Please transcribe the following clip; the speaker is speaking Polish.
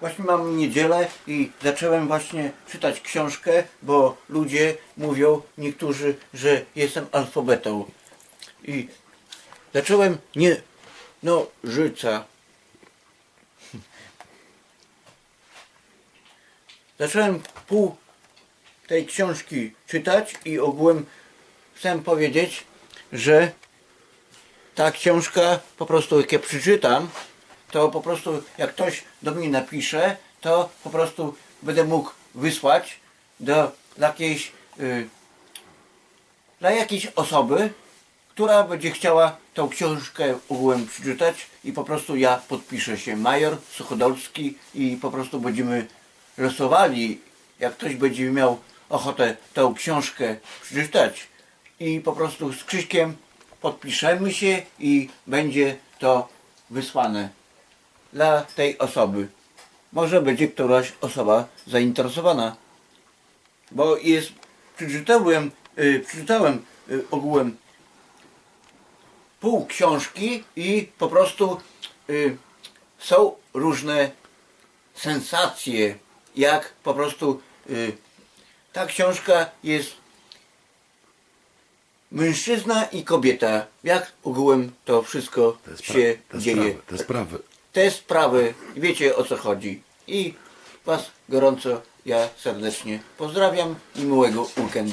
właśnie mam niedzielę i zacząłem właśnie czytać książkę, bo ludzie mówią, niektórzy, że jestem alfabetą. I zacząłem nie, no, życa. Zacząłem pół tej książki czytać i ogółem chcę powiedzieć, że ta książka po prostu jak ja przeczytam, to po prostu jak ktoś do mnie napisze, to po prostu będę mógł wysłać do jakiejś y, dla jakiejś osoby, która będzie chciała tą książkę ogółem przeczytać i po prostu ja podpiszę się. Major Suchodolski i po prostu będziemy losowali, jak ktoś będzie miał ochotę tą książkę przeczytać. I po prostu z Krzyśkiem podpiszemy się i będzie to wysłane dla tej osoby. Może będzie któraś osoba zainteresowana, bo jest, przeczytałem, y, przeczytałem y, ogółem pół książki i po prostu y, są różne sensacje, jak po prostu y, ta książka jest mężczyzna i kobieta, jak ogółem to wszystko się te dzieje. sprawy, te sprawy. Te sprawy, wiecie o co chodzi. I Was gorąco ja serdecznie pozdrawiam i miłego weekendu.